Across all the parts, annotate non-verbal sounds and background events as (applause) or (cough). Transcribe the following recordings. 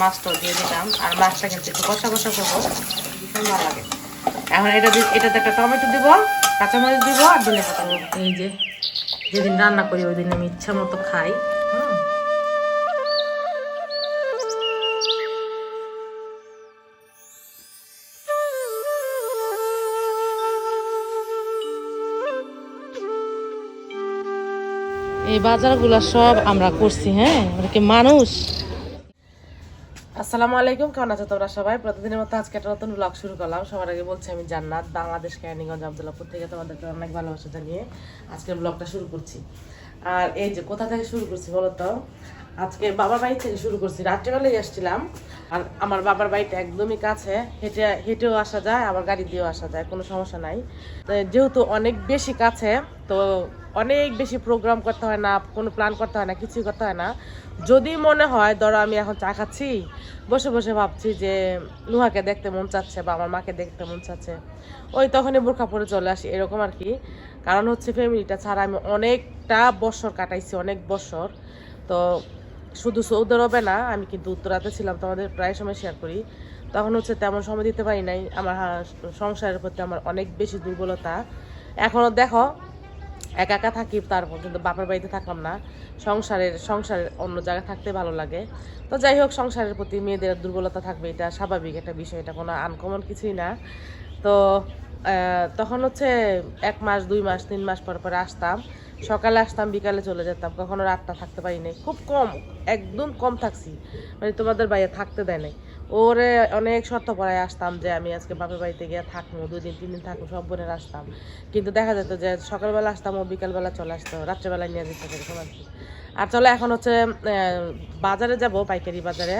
মাছটাও দিয়ে দিলাম। আর মাছটা কিন্তু একটু কষা কষা করব। ভীষণ ভালো লাগে। এখন এটা এটাতে একটা টমেটো দিব, কাঁচামরিচ দিব, আর ধনে এই যে, যেদিন রান্না করি, ওই দিন আমি ইচ্ছা মতো খাই। এই বাজারগুলো সব আমরা করছি হ্যাঁ? আমরা কি মানুষ? আসসালামু আলাইকুম, কেমন আছো তোমরা সবাই? প্রতিদিনের মতো আজকে একটা নতুন ব্লগ শুরু করলাম। সবার আগে বলছি আমি জান্নাত, বাংলাদেশ ক্যানিগঞ্জ আবদুল্লাপুর থেকে তোমাদেরকে অনেক ভালোবাসা জানিয়ে আজকের ব্লগটা শুরু করছি। আর এই যে কোথা থেকে শুরু করছি বলো তো? আজকে বাবার বাড়ি থেকে শুরু করছি। রাত্রেবেলায় এসেছিলাম আর আমার বাবার বাড়িটা একদমই কাছে। হেঁটে, হেঁটেও আসা যায়, আবার গাড়ি দিয়েও আসা যায়, কোনো সমস্যা নাই। যেহেতু অনেক বেশি কাছে, তো অনেক বেশি প্রোগ্রাম করতে হয় না, কোনো প্ল্যান করতে হয় না, কিছুই করতে হয় না। যদি মনে হয়, ধরো আমি এখন চা খাচ্ছি, বসে বসে ভাবছি যে নুহাকে দেখতে মন চাচ্ছে বা আমার মাকে দেখতে মন চাচ্ছে, ওই তখনই বোরখা পরে চলে আসি, এরকম আর কি। কারণ হচ্ছে ফ্যামিলিটা ছাড়া আমি অনেকটা বছর কাটাইছি, অনেক বছর। তো শুধু সৌদি আরবে না, আমি কিন্তু উত্তরাতে ছিলাম তোমাদের প্রায় সময় শেয়ার করি। তখন হচ্ছে তেমন সময় দিতে পারি নাই, আমার সংসারের প্রতি আমার অনেক বেশি দুর্বলতা। এখনও দেখো, একা একা থাকি, তারপর কিন্তু বাপের বাড়িতে থাকলাম না। সংসারের সংসারের অন্য জায়গায় থাকতে ভালো লাগে। তো যাই হোক, সংসারের প্রতি মেয়েদের দুর্বলতা থাকবে, এটা স্বাভাবিক একটা বিষয়, এটা কোনো আনকমন কিছুই না। তো তখন হচ্ছে এক মাস, দুই মাস, তিন মাস পর পর আসতাম। সকালে আসতাম, বিকালে চলে যেতাম। কখনো রাতটা থাকতে পারি নাই। খুব কম, একদম কম থাকছি। মানে তোমাদের বাইরে থাকতে দেয় নাই। ওরে অনেক শর্ত পড়ায় আসতাম যে আমি আজকে বাপের বাড়িতে গিয়ে থাকব, দুই দিন, তিন দিন থাকব, সব বোনের আসতাম। কিন্তু দেখা যেত যে সকালবেলা আসতাম ও বিকালবেলা চলে আসতো রাত্রেবেলা নিয়ে যেতে এরকম আর চলো এখন হচ্ছে বাজারে যাব, পাইকারি বাজারে।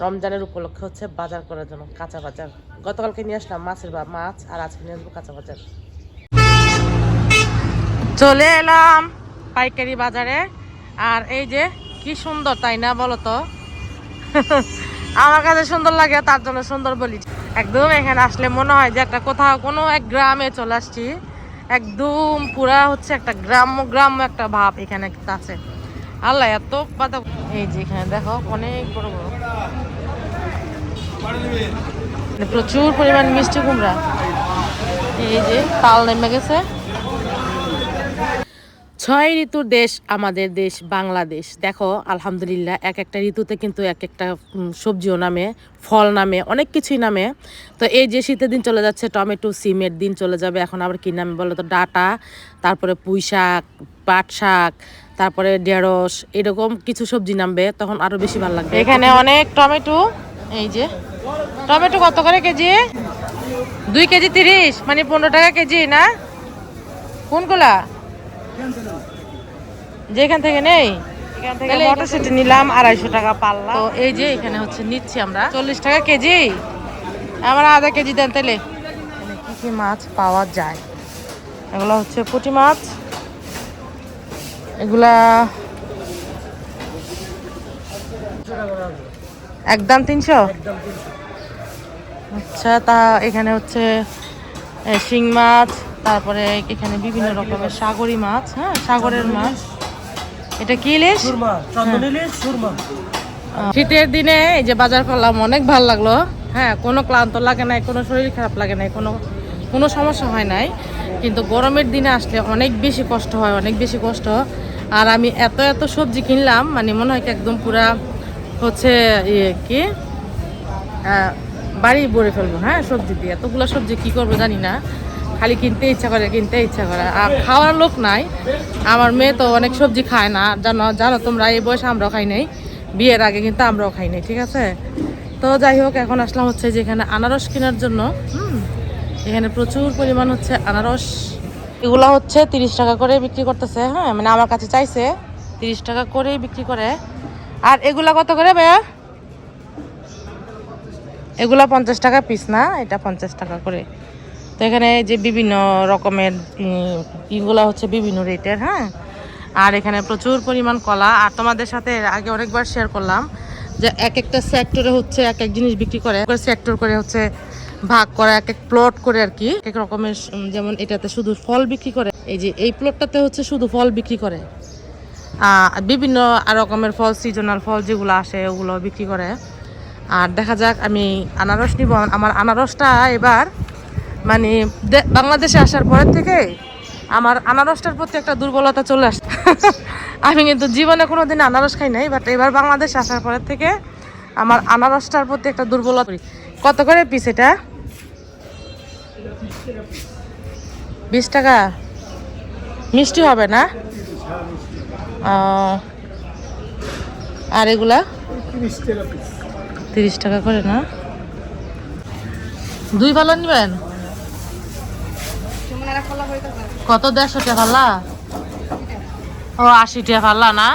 রমজানের উপলক্ষে হচ্ছে বাজার করার জন্য কাঁচা বাজার। গতকালকে নিয়ে আসলাম মাছের বা মাছ, আর আজকে নিয়ে আসব কাঁচা বাজার। চলে এলাম পাইকারি বাজারে। আর এই যে কি সুন্দর, তাই না বলো তো? (laughs) আমার কাছে সুন্দর লাগে, তার জন্য সুন্দর বলি। একদম এখানে আসলে মনে হয় যে একটা কোথাও কোনো এক গ্রামে চলে আসছি। একদম পুরা হচ্ছে একটা গ্রাম্য গ্রাম্য একটা ভাব এখানে আছে। আল্লাহ, এত পাতা এই যে এখানে দেখো, অনেক বড় বড়। প্রচুর পরিমাণ মিষ্টি কুমড়া। এই যে তাল নেমে গেছে। ছয় ঋতুর দেশ আমাদের দেশ, বাংলাদেশ। দেখো, আলহামদুলিল্লাহ, এক একটা ঋতুতে কিন্তু এক একটা সবজিও নামে, ফল নামে, অনেক কিছুই নামে। তো এই যে শীতের দিন চলে যাচ্ছে, টমেটো, সিমের দিন চলে যাবে, এখন আবার কী নামে বলো তো, ডাটা, তারপরে পুঁই শাক পাট শাক তারপরে ঢেঁড়স এরকম কিছু সবজি নামবে তখন আরও বেশি ভালো লাগবে। এখানে অনেক টমেটো এই যে টমেটো কত করে কেজি? দুই কেজি তিরিশ মানে পনেরো টাকা কেজি না? কোনগুলা? যেখান থেকে নেই? এখান থেকে মটরশুটি নিলাম আড়াইশো টাকা পাল্লা। তো এই যে এখানে হচ্ছে নিচ্ছি আমরা। চল্লিশ টাকা কেজি। আমার আধা কেজি দেন তাহলে। এখানে কি কি মাছ পাওয়া যায়? এগুলো হচ্ছে পুঁটি মাছ। একদম তিনশো? আচ্ছা তা এখানে হচ্ছে শিং মাছ তারপরে এখানে বিভিন্ন রকমের সাগরি মাছ হ্যাঁ সাগরের মাছ। এটা কি ইলিশ? সুরমা শীতের দিনে এই যে বাজার করলাম অনেক ভালো লাগল। হ্যাঁ কোনো ক্লান্ত লাগে নাই কোনো শরীর খারাপ লাগে নাই কোনো কোনো সমস্যা হয় নাই। কিন্তু গরমের দিনে আসলে অনেক বেশি কষ্ট হয় অনেক বেশি কষ্ট। আর আমি এত এত সবজি কিনলাম মানে মনে হয় একদম পুরা হচ্ছে ইয়ে কি বাড়ি ভরে ফেলব হ্যাঁ সবজি দিয়ে। এতগুলো সবজি কি করব জানি না, খালি কিনতে ইচ্ছা করে, কিনতে ইচ্ছা করে। আর খাওয়ার লোক নাই, আমার মেয়ে তো অনেক সবজি খায় না, জানো জানো তোমরা, এই বয়সে আমরাও খাই নাই, বিয়ের আগে কিন্তু আমরাও খাই নাই, ঠিক আছে? তো যাই হোক, এখন আসলাম হচ্ছে যে এখানে আনারস কেনার জন্য। এখানে প্রচুর পরিমাণ হচ্ছে আনারস এগুলো হচ্ছে তিরিশ টাকা করে বিক্রি করতেছে হ্যাঁ? মানে আমার কাছে চাইছে তিরিশ টাকা করেই বিক্রি করে। আর এগুলা কত করে ভাইয়া? এগুলা পঞ্চাশ টাকা পিস না? এটা পঞ্চাশ টাকা করে। তো এখানে যে বিভিন্ন রকমের ইগুলা হচ্ছে বিভিন্ন রেটের হ্যাঁ? আর এখানে প্রচুর পরিমাণ কলা। আর তোমাদের সাথে আগে অনেকবার শেয়ার করলাম যে এক একটা সেক্টরে হচ্ছে এক এক জিনিস বিক্রি করে। সেক্টর করে হচ্ছে ভাগ করা, এক এক প্লট করে আর কি। এক রকমের যেমন এটাতে শুধু ফল বিক্রি করে, এই যে এই প্লটটাতে হচ্ছে শুধু ফল বিক্রি করে। বিভিন্ন রকমের ফল সিজনাল ফল যেগুলো আসে, ওগুলো বিক্রি করে। আর দেখা যাক, আমি আনারস নিব। আমার আনারসটা এবার মানে বাংলাদেশে আসার পরের থেকে আমার আনারসটার প্রতি একটা দুর্বলতা চলে আসছে (laughs) আমি কিন্তু জীবনে কোনোদিন আনারস খাই নাই বাট এবার বাংলাদেশে আসার পরের থেকে আমার আনারসটার প্রতি একটা দুর্বলতা কত করে পিস এটা? বিশ টাকা? মিষ্টি হবে না? আর এগুলা? তিরিশ টাকা করে না? দুই ভালো নিবেন? কত দেড়শো টাকা পাল্লা? ও, আশি টাকা পাল্লা না?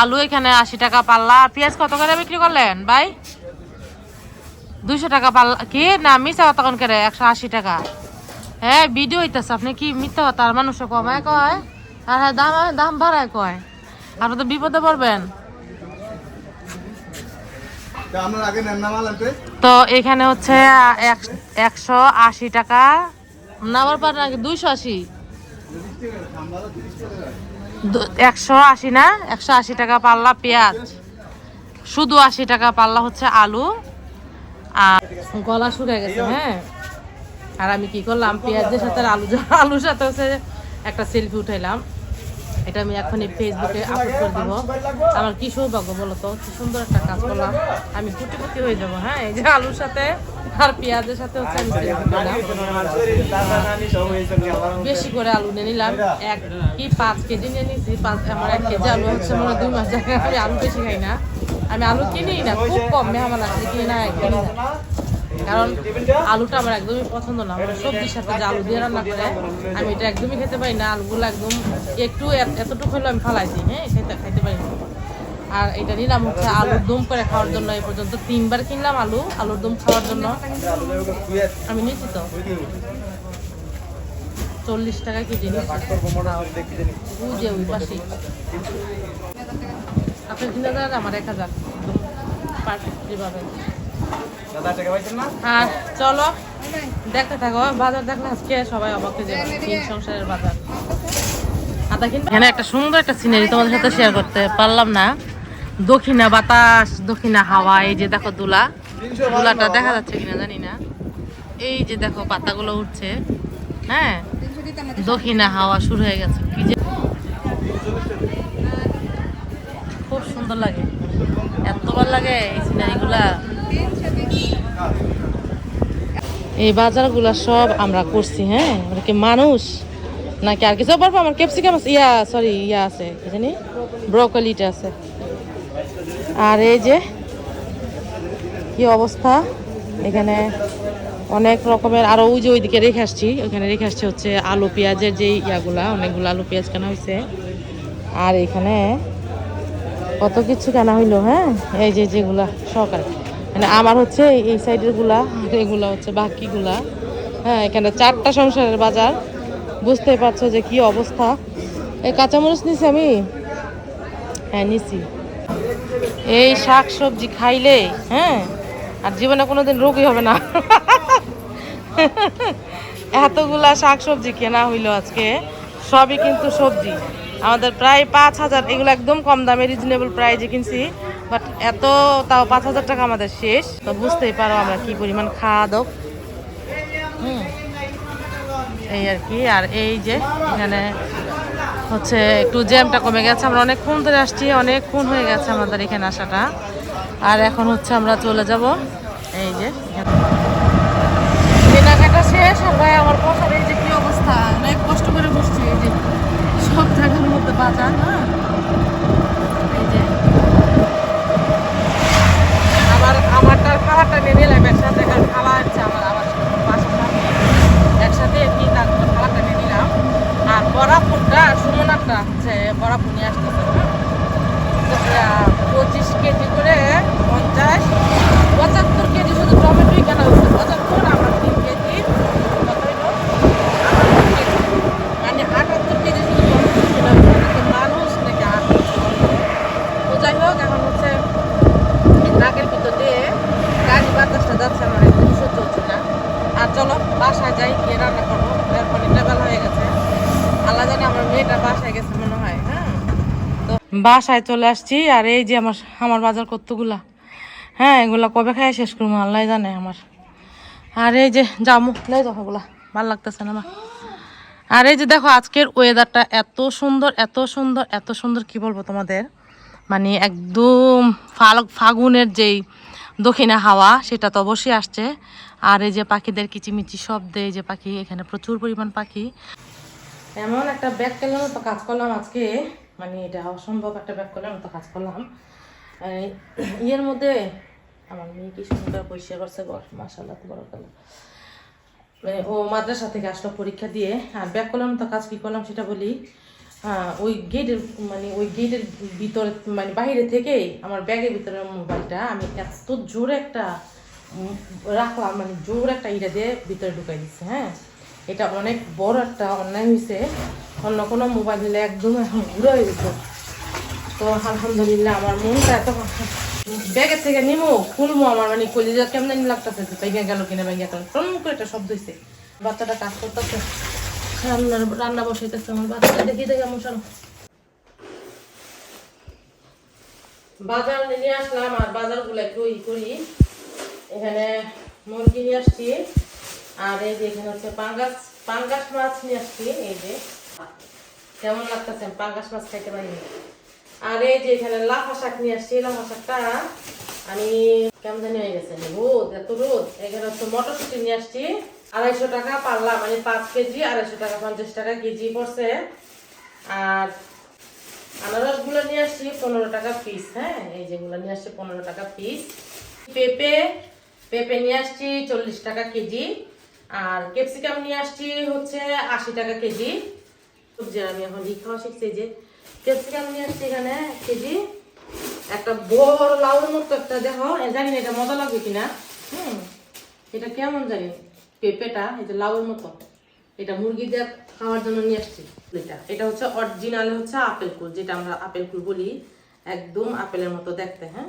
আলু এখানে আশি টাকা পাল্লা। পেঁয়াজ কত করে বিক্রি করলেন ভাই? দুইশো টাকা পাল্লা কি? না, মিশা তখন করে একশো আশি টাকা। হ্যাঁ ভিডিও হইতেছে। আপনি কি মিথ্যা কথা? আর মানুষ কমায় কয়? আর হ্যাঁ দাম দাম বাড়ায় কয়? আপনি তো বিপদে পড়বেন। তো এখানে হচ্ছে এক- একশো আশি টাকা। নেওয়ার পর নাকি দুইশো আশি। একশো আশি না? একশো আশি টাকা পাল্লা পেঁয়াজ। শুধু আশি টাকা পাল্লা হচ্ছে আলু। আর গলা শুকিয়ে গেছে হ্যাঁ। আর আমি কি করলাম, পেঁয়াজের সাথে আলু (laughs) আলুর সাথে হচ্ছে একটা সেলফি উঠাইলাম। এটা আমি এখনই ফেসবুকে আপলোড করে দিব। আমার কি সৌভাগ্য বলো তো কি সুন্দর একটা কাজ করলাম। আমি কুটিপতি হয়ে যাব হ্যাঁ? এই যে আলুর সাথে আর পেঁয়াজের সাথে হচ্ছে আমি বেশি করে আলু নিয়ে নিলাম। এক কি পাঁচ কেজি নিয়ে নিয়েছি পাঁচ, আমার এক কেজি আলু হচ্ছে মনে দুই মাস জায়গায় আমি আলু বেশি খাই না। আমি আলু কিনি না, খুব কম মেহমান আসলে কিনি না কিনি না। কারণ আলুটা আমার একদমই পছন্দ না। আমার সবজির সাথে যে আলু দিয়ে রান্না করে, আমি এটা একদমই খেতে পারি না। আলুগুলো একদম একটু এত- এতটুকু হলেও আমি ফালাই দিই হ্যাঁ খেতে খাইতে পারি না। আর এটা নিলাম হচ্ছে আলুর দম করে খাওয়ার জন্য, এই পর্যন্ত তিনবার কিনলাম আলু, আলুর দম খাওয়ার জন্য। আমি নিয়েছি তো। চল্লিশ টাকা কেজি নিচ্ছি ওই পাশেই। আপনার তিন হাজার আমার এক হাজার। পারফেক্টলি আর চলো। দেখতে থাকো বাজার দেখলে আজকে সবাই অবাক হয়ে যাবে। তিন সংসারের বাজার। আদা কিনবে? এখানে একটা সুন্দর একটা সিনারি তোমাদের সাথে শেয়ার করতে পারলাম না। দক্ষিণা বাতাস দক্ষিণা হাওয়া এই যে দেখো দুলা। দুলাটা দেখা যাচ্ছে কিনা জানি না। এই যে দেখো পাতাগুলো উঠছে। হ্যাঁ দক্ষিণা হাওয়া শুরু হয়ে গেছে। কি যে খুব সুন্দর লাগে। এত ভালো লাগে এই সিনারিগুলা। এই বাজারগুলা সব আমরা করছি হ্যাঁ? কি মানুষ? নাকি আর কিছু? পারব আমার ক্যাপসিকাম আছে। ইয়া সরি ইয়া আছে। কি জানি? ব্রকলিটা আছে। আর এই যে, কি অবস্থা? এখানে অনেক রকমের, আরও ওই যে ওইদিকে রেখে আসছি। ওইখানে রেখে আসছি হচ্ছে আলু পেঁয়াজের যে ইয়াগুলা, অনেকগুলো আলু পেঁয়াজ কেনা হয়েছে আর এখানে কত কিছু কেনা হইল হ্যাঁ? এই যে যেগুলা সহকারে মানে আমার হচ্ছে এই সাইডেরগুলা এগুলা হচ্ছে বাকিগুলা। হ্যাঁ এখানে চারটা সংসারের বাজার। বুঝতেই পারছ যে কি অবস্থা। এই কাঁচামরিচ নিছি আমি? হ্যাঁ নিছি। এই শাক সবজি খাইলে হ্যাঁ আর জীবনে কোনোদিন রোগী হবে না। এতগুলা শাক সবজি কেনা হইল আজকে, সবই কিন্তু সবজি। আমাদের প্রায় পাঁচ হাজার, এগুলো একদম কম দামে রিজনেবল প্রাইজে কিনছি। বাট এত তাও পাঁচ হাজার টাকা আমাদের শেষ। তো বুঝতেই পারো আমরা কি পরিমাণ খাওয়া দাও হুম। এই আর কি, আর এই যে এখানে হচ্ছে একটু জ্যামটা কমে গেছে। আমরা অনেকক্ষণ ধরে আসছি, অনেকক্ষণ হয়ে গেছে আমাদের এখানে আসাটা। আর এখন হচ্ছে আমরা চলে যাব এই যে। কেনাকাটা শেষ, আর ভাই আমার বসার এই যে কি অবস্থা, অনেক কষ্ট করে বসছি, এই যে সব জায়গার মধ্যে বাজার হ্যাঁ এই যে আবার আমারটার খাবারটা নিয়ে নিলাম একসাথে কারণ খাওয়া হচ্ছে আমার আবার বাসার সামনে একসাথে কি লাগবে খাবারটা নিয়ে নিলাম আর বরাপুরটা সুমনারটা হচ্ছে বরাপুর নিয়ে আসতেছে হ্যাঁ পঁচিশ কেজি করে পঞ্চাশ পঁচাত্তর কেজি শুধু টমেটোই কেনা হচ্ছে পঁচাত্তর আমার তিন কেজি কত হইল? আটাত্তর কেজি। মানে আটাত্তর কেজি শুধু টমেটো কেনা হচ্ছে নাকি মানুষ নাকি আটাত্তর তো যাই হোক এখন হচ্ছে এই নাকের ভিতর দিয়ে গাড়ি বাতাসটা যাচ্ছে আমার একদম সহ্য হচ্ছে না আর চলো বাসায় যাই গিয়ে রান্না করব এরপর এটা বেলা হয়ে গেছে আল্লাহ জানে আমার মেয়েটা বাসায় গেছে মনে হয় হ্যাঁ তো বাসায় চলে আসছি, আর এই যে আমার আমার বাজার কতগুলা? হ্যাঁ এগুলা কবে খাই শেষ করব? আল্লাহ জানে আমার। আর এই যে জামু লাই ওগুলা ভালো লাগতেছে না আমার। আর এই যে দেখো, আজকের ওয়েদারটা এত সুন্দর এত সুন্দর এত সুন্দর, কি বলব তোমাদের? মানে একদম ফাল ফাগুনের যেই দক্ষিণে হাওয়া, সেটা তো অবশ্যই আসছে। আর এই যে পাখিদের কিচিমিচি শব্দে যে পাখি, এখানে প্রচুর পরিমাণ পাখি। এমন একটা ব্যাগ করলাম তো কাজ করলাম আজকে। মানে এটা অসম্ভব একটা ব্যাগ করলাম তো কাজ করলাম। ইয়ের মধ্যে আমার মেয়ে কি সুন্দর পরিষ্কার করছে ঘর মাসাল্লাহ বড় কালো মানে ও মাদ্রাসা থেকে আসলো পরীক্ষা দিয়ে, আর ব্যাক করলাম তো কাজ কি করলাম সেটা বলি ওই গেটের মানে ওই গেটের ভিতরে মানে বাইরে থেকেই আমার ব্যাগের ভিতরে মোবাইলটা আমি এত জোরে একটা রাখলাম মানে জোর একটা ইটা দিয়ে ভিতরে ঢুকাই দিচ্ছে হ্যাঁ। এটা অনেক বড় একটা অন্যায় হয়েছে অন্য কোনো মোবাইল দিলে একদম এখন ঘুরে যেত। তো আলহামদুলিল্লাহ আমার মনটা এত ব্যাগের থেকে নিমো খুলবো আমার মানে কলিজা কেমন লাগতেছে যে ভেঙে গেল কিনা ভেঙে গেল টন করে একটা শব্দ হয়েছে বাচ্চাটা কাজ করতেছে, রান্নার রান্না বসাইতেছে আমার বাচ্চাটা। দেখি, দেখে আমার চলো। বাজার নিয়ে আসলাম আর বাজারগুলো একটু ই করি। এখানে মুরগি নিয়ে আসছি। আর এই যে এখানে হচ্ছে পাঙ্গাস পাঙ্গাস মাছ নিয়ে আসছি, এই যে। কেমন লাগতেছে? পাঙ্গাস মাছ খাইতে পারি আর এই যে এখানে লাফা শাক নিয়ে আসছি লাফা শাকটা আমি কেমন জানি হয়ে গেছে রোদ, এত রোদ। এখানে হচ্ছে মটরশুটি নিয়ে আসছি, আড়াইশো টাকা পারলাম। মানে পাঁচ কেজি, আড়াইশো টাকা, পঞ্চাশ টাকা কেজি পড়ছে। আর আনারসগুলো নিয়ে আসছি, পনেরো টাকা পিস হ্যাঁ? এই যেগুলো নিয়ে আসছি, পনেরো টাকা পিস পেঁপে পেঁপে নিয়ে আসছি, চল্লিশ টাকা কেজি। আর ক্যাপসিকাম নিয়ে আসছি হচ্ছে আশি টাকা কেজি। সবজি আমি এখন ই খাওয়া শিখছি যে। ক্যাপসিকাম নিয়ে আসছি এখানে কেজি। একটা বড় লাউর মতো একটা দেখো জানি না এটা মজা লাগবে কিনা। হুম, এটা কেমন জানি? পেঁপেটা এটা লাউর মতো। এটা মুরগি দিয়ে খাওয়ার জন্য নিয়ে আসছি। এটা এটা হচ্ছে অরিজিনাল হচ্ছে আপেল কুল, যেটা আমরা আপেল কুল বলি। একদম আপেলের মতো দেখতে হ্যাঁ?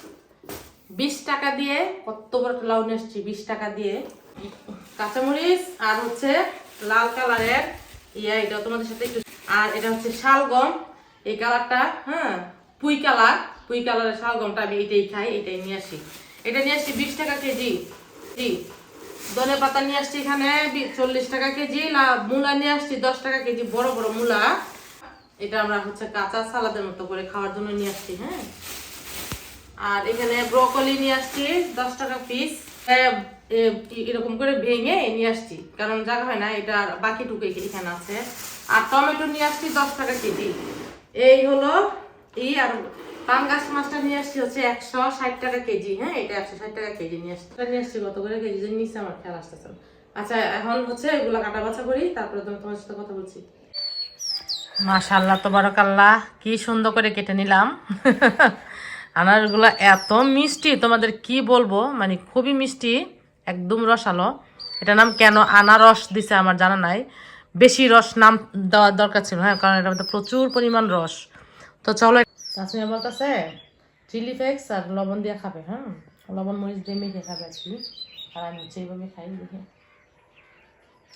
বিশ টাকা দিয়ে কত বড় লাউ নিয়ে বিশ টাকা দিয়ে। কাঁচামরিচ আর হচ্ছে লাল কালারের ইয়া, এটা তোমাদের সাথে একটু আর এটা হচ্ছে শালগম। এই কালারটা হ্যাঁ পুই কালার। পুই কালারের শালগমটা আমি এটাই খাই, এটাই নিয়ে আসি। এটা নিয়ে আসছি বিশ টাকা কেজি। জি। ধনে পাতা নিয়ে আসছি এখানে চল্লিশ টাকা কেজি। মূলা নিয়ে আসছি দশ টাকা কেজি, বড় বড় মূলা। এটা আমরা হচ্ছে কাঁচা সালাদের মতো করে খাওয়ার জন্য নিয়ে আসছি হ্যাঁ। আর এখানে ব্রকলি নিয়ে আসছি, দশ টাকা পিস এরকম করে ভেঙে নিয়ে আসছি, কারণ জায়গা হয় না, এটা বাকি বাকিটুকু এখানে আছে। আর টমেটো নিয়ে আসছি দশ টাকা কেজি। এই হলো ই, আর পাঙ্গাস মাছটা নিয়ে আসছি হচ্ছে একশো ষাট টাকা কেজি। হ্যাঁ এটা একশো ষাট টাকা কেজি নিয়ে আসছি। নিয়ে আসছি কত করে কেজি? যে নিচ্ছে আমার খেয়াল আসতেছে। আচ্ছা এখন হচ্ছে এগুলো কাটা বাছা করি, তারপরে তুমি তোমার সাথে কথা বলছি। মাশাল্লাহ তো বারকাল্লাহ কি সুন্দর করে কেটে নিলাম। (laughs) আনারগুলো এত মিষ্টি, তোমাদের কি বলব? মানে খুবই মিষ্টি, একদম রসালো। এটা নাম কেন আনারস দিছে আমার জানা নাই। বেশি রস নাম দেওয়ার দরকার ছিল হ্যাঁ কারণ মধ্যে প্রচুর পরিমাণ রস। তো চলো তাছাড়া আমার কাছে চিলি ফ্লেক্স আর লবণ দিয়ে খাবে হ্যাঁ? লবণ, মরিচ দিয়ে মেখে খাবে কি। আর আমি হচ্ছে এইভাবে খাই, দেখে।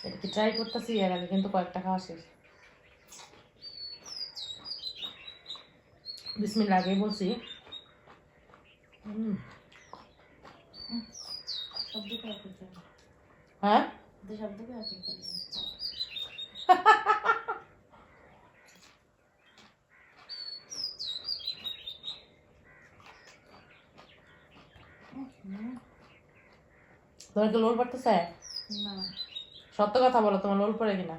এটা কি ট্রাই করতেছি, এর আগে কিন্তু কয়েকটা খাওয়া শেষ। বিসমিল্লাহ আগেই বলছি। হ্যাঁ? তোমার কি লোল পড়তেছে সত্য কথা বলো তোমার লোল পড়ে কিনা?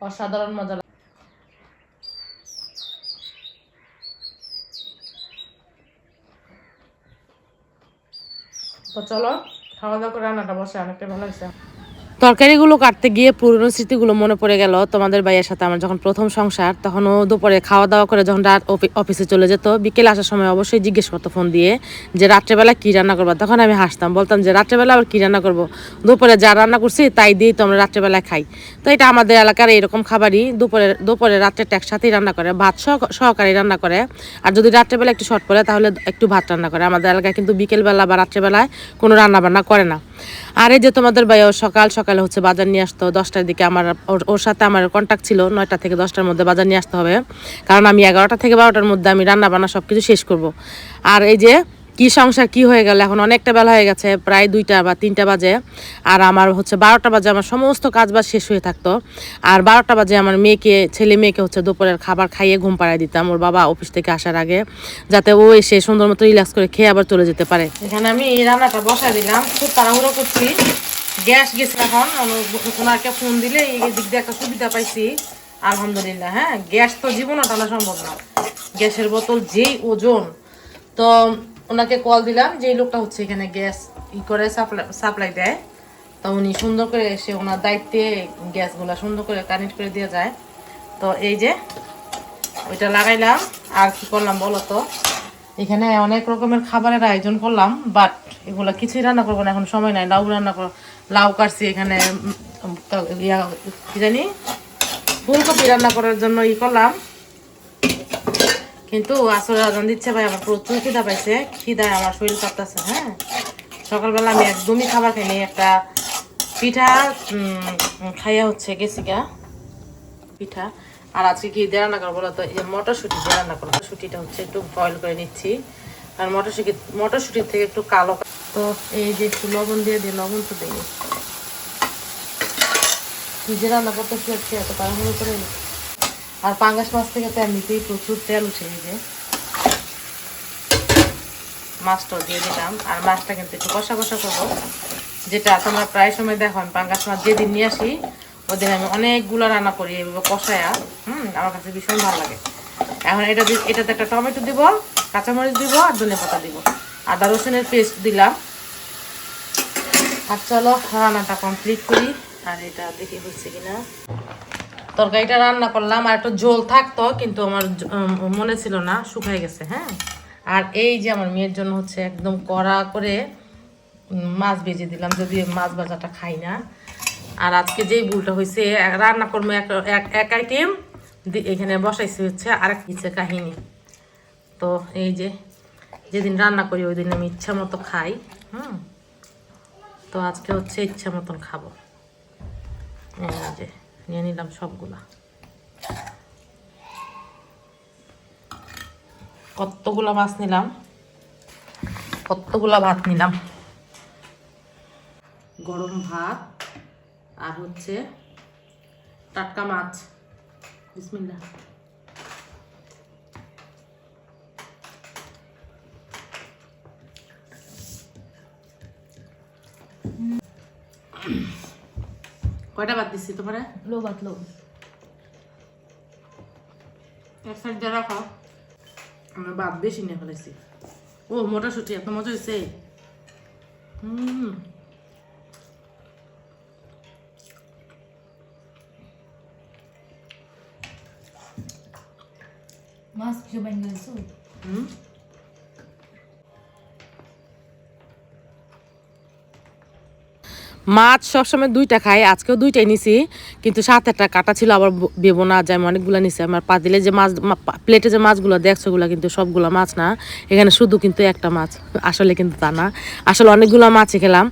অসাধারণ মজা চলো খাওয়া দাওয়া করে রান্নাটা বসে অনেকটা ভালো লাগছে তরকারিগুলো কাটতে গিয়ে পুরনো স্মৃতিগুলো মনে পড়ে গেল। তোমাদের ভাইয়ের সাথে আমার যখন প্রথম সংসার তখন ও দুপুরে খাওয়া দাওয়া করে যখন রাত অফি- অফিসে চলে যেত, বিকেলে আসার সময় অবশ্যই জিজ্ঞেস করতো ফোন দিয়ে যে, রাত্রেবেলা কী রান্না করব? তখন আমি হাসতাম, বলতাম যে, রাত্রেবেলা আবার কী রান্না করব? দুপুরে যা রান্না করছি তাই দিয়েই তো আমরা রাত্রেবেলায় খাই। তো এটা আমাদের এলাকার এরকম খাবারই, দুপুরে দুপুরে রাত্রে একসাথেই রান্না করে, ভাত সহ- সহকারে রান্না করে। আর যদি রাত্রেবেলা একটু শর্ট পড়ে, তাহলে একটু ভাত রান্না করে। আমাদের এলাকায় কিন্তু বিকেলবেলা বা রাত্রেবেলায় কোনো রান্না বান্না করে না। আর এই যে তোমাদের ভাই ও সকাল সকালে হচ্ছে বাজার নিয়ে আসতো, দশটার দিকে আমার, ওর- ওর সাথে আমার কন্ট্যাক্ট ছিল, নয়টা থেকে দশটার মধ্যে বাজার নিয়ে আসতে হবে। কারণ আমি এগারোটা থেকে বারোটার মধ্যে আমি রান্না বান্না সব কিছু শেষ করব। আর এই যে কি সংসার, কি হয়ে গেল? এখন অনেকটা বেলা হয়ে গেছে, প্রায় দুইটা বা তিনটা বাজে। আর আমার হচ্ছে বারোটা বাজে, আমার সমস্ত কাজ বাজ শেষ হয়ে থাকতো। আর বারোটা বাজে আমার মেয়েকে, ছেলে মেয়েকে হচ্ছে দুপুরের খাবার খাইয়ে ঘুম পাড়ায় দিতাম, ওর বাবা অফিস থেকে আসার আগে, যাতে ও এসে সুন্দর মতো রিল্যাক্স করে খেয়ে আবার চলে যেতে পারে। এখানে আমি এই রান্নাটা বসাই দিলাম, খুব তাড়াহুড়ো করছি। গ্যাস গেছে এখন ওনো- ওনাকে ফোন দিলে এই দিক দিয়ে একটা সুবিধা পাইছি। আলহামদুলিল্লাহ হ্যাঁ গ্যাস তো জীবনও টানা সম্ভব না। গ্যাসের বোতল যেই ওজন। তো ওনাকে কল দিলাম যে লোকটা হচ্ছে এখানে গ্যাস ই করে সাপ্লাই সাপ্লাই দেয়। তো উনি সুন্দর করে এসে ওনার দায়িত্বে গ্যাসগুলো সুন্দর করে কানেক্ট করে দিয়ে যায়। তো এই যে, ওইটা লাগাইলাম। আর কি করলাম বলো তো? এখানে অনেক রকমের খাবারের আয়োজন করলাম বাট এগুলো কিছুই রান্না করব না, এখন সময় নাই। লাউ রান্না কর, লাউ কাটছি এখানে ইয়া, কি জানি, ফুলকপি রান্না করার জন্য ই করলাম। কিন্তু আসলে রাজন দিচ্ছে ভাই, আমার প্রচুর খিদা পাইছে। খিদায় আমার শরীর কাঁপতেছে হ্যাঁ? সকালবেলা আমি একদমই খাবার খাইনি, একটা পিঠা খাইয়া হচ্ছে গেছি গা, পিঠা। আর আজকে কি দিয়ে রান্না করব বলো তো? এই মটরশুঁটি দিয়ে রান্না করব। মটরশুঁটিটা হচ্ছে একটু বয়েল করে নিচ্ছি। আর মটরশুঁটি, মটরশুঁটির থেকে একটু কালো তো এই যে একটু লবণ দিয়ে দিই লবণ তো দিই কি যে রান্না করতেছি হচ্ছে এত তাড়াহুড়ো করে? আর পাঙ্গাস মাছ থেকে তো এমনিতেই প্রচুর তেল উঠে যে। মাছটাও দিয়ে দিলাম। আর মাছটা কিন্তু একটু কষা কষা করব। যেটা তোমরা প্রায় সময় দেখো, আমি পাঙ্গাস মাছ যেদিন নিয়ে আসি, ওদিন আমি অনেকগুলো রান্না করি এভাবে কষায়া। হুম, আমার কাছে ভীষণ ভালো লাগে। এখন এটা এটাতে একটা টমেটো দিব, কাঁচামরিচ দিব আর ধনে পাতা দিব। আদা রসুনের পেস্ট দিলাম। আর চলো রান্নাটা কমপ্লিট করি। আর এটা দেখি হচ্ছে কিনা। তরকারিটা রান্না করলাম, আর একটু ঝোল থাকতো, কিন্তু আমার মনে ছিল না শুকায় গেছে হ্যাঁ? আর এই যে আমার মেয়ের জন্য হচ্ছে একদম কড়া করে মাছ ভেজে দিলাম যদি মাছ ভাজাটা খাই না। আর আজকে যেই ভুলটা হয়েছে রান্না করব এক এক- আইটেম এখানে বসাইছে হচ্ছে আরেক কিছু কাহিনী। তো এই যে, যেদিন রান্না করি, ওই দিন আমি ইচ্ছা মতো খাই, হুম? তো আজকে হচ্ছে ইচ্ছা মতন খাব। এই যে। নিয়ে নিলাম সবগুলা। কতগুলা মাছ নিলাম? কতগুলা ভাত নিলাম? গরম ভাত আর হচ্ছে টাটকা মাছ। বিসমিল্লা কয়টা বাদ দিচ্ছি তোমার? লো বাত লো। এক সাইড দিয়ে রাখো। আমরা ভাত বেশি নিয়ে ফেলেছি ও মটরশুটি এত মজা হয়েছে হুম। মাছ কিছু বাইন গেছো হুম? মাছ সবসময় দুইটা খাই আজকেও দুইটাই নিছি, কিন্তু সাত একটা কাটা ছিল, আবার বেবো না যায় অনেকগুলো নিছি, আমার পাতিলে যে মাছ প্লেটে যে মাছগুলো দেখছ, ওগুলো কিন্তু সবগুলো মাছ না, এখানে শুধু কিন্তু একটা মাছ, আসলে কিন্তু তা না, আসলে অনেকগুলো মাছ খেলাম।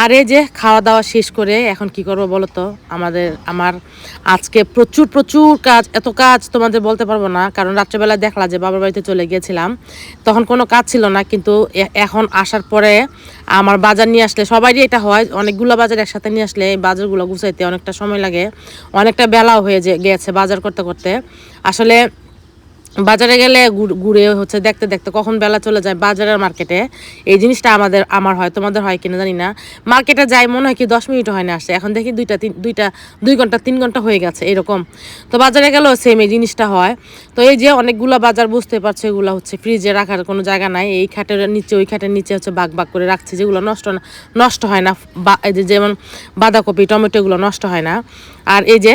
আর এই যে খাওয়া দাওয়া শেষ করে, এখন কি করব বলো তো? আমাদের, আমার আজকে প্রচুর প্রচুর কাজ, এত কাজ তোমাদের বলতে পারব না, কারণ রাত্রেবেলা দেখলা যে বাবার বাড়িতে চলে গিয়েছিলাম, তখন কোনো কাজ ছিল না, কিন্তু এখন আসার পরে আমার বাজার নিয়ে আসলে সবারই এটা হয়, অনেকগুলো বাজার একসাথে নিয়ে আসলে এই বাজারগুলো গুছাইতে অনেকটা সময় লাগে। অনেকটা বেলাও হয়ে গেছে বাজার করতে করতে। আসলে বাজারে গেলে ঘুরে হচ্ছে দেখতে দেখতে কখন বেলা চলে যায় বাজারের মার্কেটে, এই জিনিসটা আমাদের আমার হয়, তোমাদের হয় কিনা জানি না। মার্কেটে যাই, মনে হয় কি দশ মিনিট হয় না আসছে এখন দেখি দুইটা তিন দুইটা দুই ঘণ্টা, তিন ঘণ্টা হয়ে গেছে এরকম। তো বাজারে গেলেও সেম এই জিনিসটা হয়। তো এই যে অনেকগুলো বাজার বুঝতে পারছ, এগুলো হচ্ছে ফ্রিজে রাখার কোনো জায়গা নাই। এই খাটের নিচে, ওই খাটের নিচে হচ্ছে বাগ বাগ করে রাখছে, যেগুলো নষ্ট নষ্ট হয় না। বা যেমন বাঁধাকপি, টমেটো এগুলো নষ্ট হয় না। আর এই যে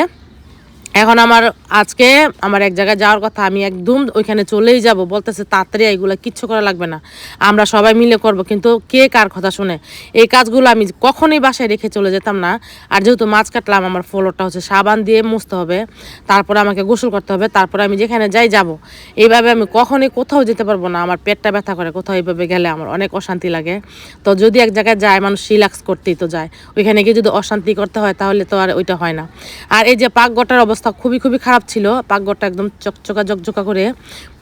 এখন আমার আজকে আমার এক জায়গায় যাওয়ার কথা, আমি একদম ওইখানে চলেই যাব। বলতেছে, তাড়াতাড়ি এগুলো কিচ্ছু করা লাগবে না। আমরা সবাই মিলে করব। কিন্তু কে কার কথা শুনে? এই কাজগুলো আমি কখনোই বাসায় রেখে চলে যেতাম না। আর যেহেতু মাছ কাটলাম, আমার ফ্লোরটা হচ্ছে সাবান দিয়ে মুছতে হবে। তারপরে আমাকে গোসল করতে হবে। তারপরে আমি যেখানে যাই যাব। এইভাবে আমি কখনোই কোথাও যেতে পারব না। আমার পেটটা ব্যথা করে কোথাও এইভাবে গেলে আমার অনেক অশান্তি লাগে। তো যদি এক জায়গায় যায়, মানুষ রিল্যাক্স করতেই তো যায়। ওইখানে গিয়ে যদি অশান্তি করতে হয়, তাহলে তো আর ওইটা হয় না। আর এই যে পাকঘরটার অবস্থা খুবই খুবই খারাপ ছিল। পাকঘরটা একদম চকচকা জকজকা করে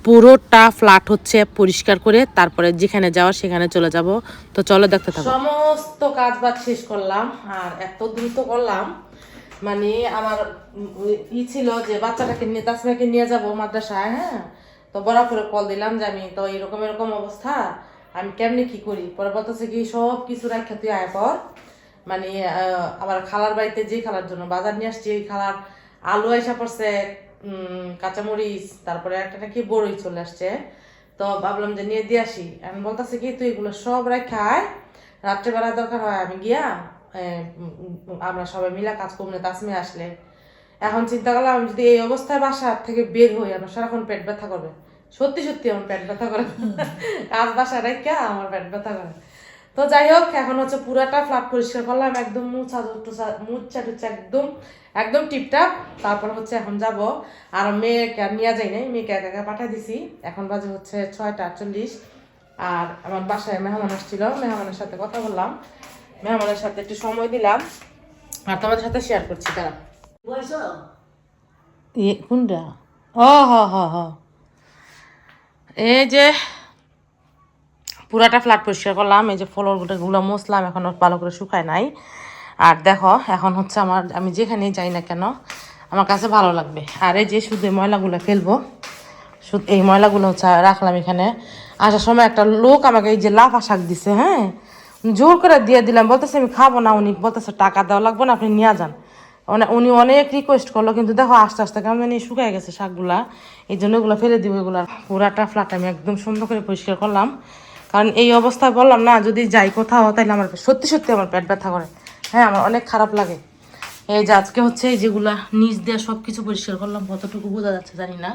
পুরোটা ফ্ল্যাট হচ্ছে পরিষ্কার করে তারপরে যেখানে যাওয়া সেখানে চলে যাব। তো চলো দেখতে থাকো। সমস্ত কাজ বাজ শেষ করলাম আর এত দ্রুত করলাম। মানে আমার ই ছিল যে বাচ্চাটাকে নিয়ে তাসমাকে নিয়ে যাব মাদ্রাসায় হ্যাঁ? তো বড় করে কল দিলাম যে আমি তো এরকম এরকম অবস্থা, আমি কেমনি কি করি? পরে বলতেছে কি, সব কিছু রাখা তুই আয় পর মানে আমার খালার বাড়িতে যে খালার জন্য বাজার নিয়ে আসছি ওই খালার আলু আইসা পড়ছে কাঁচামরিচ তারপরে একটা নাকি বড়ই চলে আসছে। তো ভাবলাম যে নিয়ে দিয়ে আসি। আমি বলতেছে কি তুই এগুলো সব রাখায় রাত্রেবেলা দরকার হয় আমি গিয়া আমরা সবাই মিলা কাজ করব না তাসমি আসলে। এখন চিন্তা করলাম আমি যদি এই অবস্থায় বাসা থেকে বের হই আমার সারাক্ষণ পেট ব্যথা করবে। সত্যি সত্যি আমার পেট ব্যথা করে। কাজ বাসা রেখে আমার পেট ব্যথা করে। তো যাই হোক এখন হচ্ছে পুরাটা ফ্ল্যাট পরিষ্কার করলাম একদম মুছা টুচা মুচ্ছা টুচা একদম একদম টিপটাপ তারপর হচ্ছে এখন যাব আর মেয়েকে আর নিয়ে যাই নাই মেয়েকে একা একা পাঠিয়ে দিছি। এখন বাজে হচ্ছে ছয়টা আটচল্লিশ আর আমার বাসায় মেহমান আসছিল মেহমানের সাথে কথা বললাম। মেহমানের সাথে একটু সময় দিলাম আর তোমাদের সাথে শেয়ার করছি তারা কোনটা? ও হ হ হ। এই যে পুরাটা ফ্ল্যাট পরিষ্কার করলাম, এই যে ফ্লোরগুলো গুলো মুছলাম, এখন ভালো করে শুকায় নাই। আর দেখো, এখন হচ্ছে আমার, আমি যেখানেই যাই না কেন, আমার কাছে ভালো লাগবে। আর এই যে শুধু ময়লাগুলো ফেলব, শুধু এই ময়লাগুলো হচ্ছে রাখলাম এখানে। আসার সময় একটা লোক আমাকে এই যে লাফা শাক দিছে হ্যাঁ? জোর করে দিয়ে দিলাম, বলতেছে, আমি খাব না উনি। বলতেছে, টাকা দেওয়া লাগবে না, আপনি নিয়ে যান। মানে উনি অনেক রিকোয়েস্ট করল, কিন্তু দেখো আস্তে আস্তে কেমন জানি শুকায় গেছে শাকগুলা। এই জন্য এগুলো ফেলে দিব এগুলা। পুরাটা ফ্ল্যাট আমি একদম সুন্দর করে পরিষ্কার করলাম। কারণ এই অবস্থায় বললাম না, যদি যাই কোথাও, তাহলে আমার সত্যি সত্যি আমার পেট ব্যথা করে। হ্যাঁ আমার অনেক খারাপ লাগে। এই যে আজকে হচ্ছে এই যেগুলা নিচ দেওয়া সব কিছু পরিষ্কার করলাম, কতটুকু বোঝা যাচ্ছে জানি না।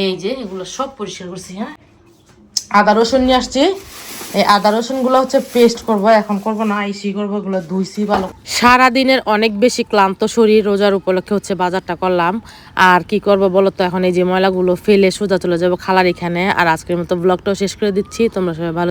এই যে এগুলো সব পরিষ্কার করছি হ্যাঁ। আদা রসুন নিয়ে আসছি। এই আদা রসুনগুলো হচ্ছে পেস্ট করব, এখন করব না আইসি করব, এগুলো ধুইছি ভালো। সারাদিনের অনেক বেশি ক্লান্ত শরীর, রোজার উপলক্ষে হচ্ছে বাজারটা করলাম। আর কি করব বলো তো, এখন এই যে ময়লাগুলো ফেলে সোজা চলে যাব খালার এখানে। আর আজকের মতো ব্লগটাও শেষ করে দিচ্ছি, তোমরা সবাই ভালো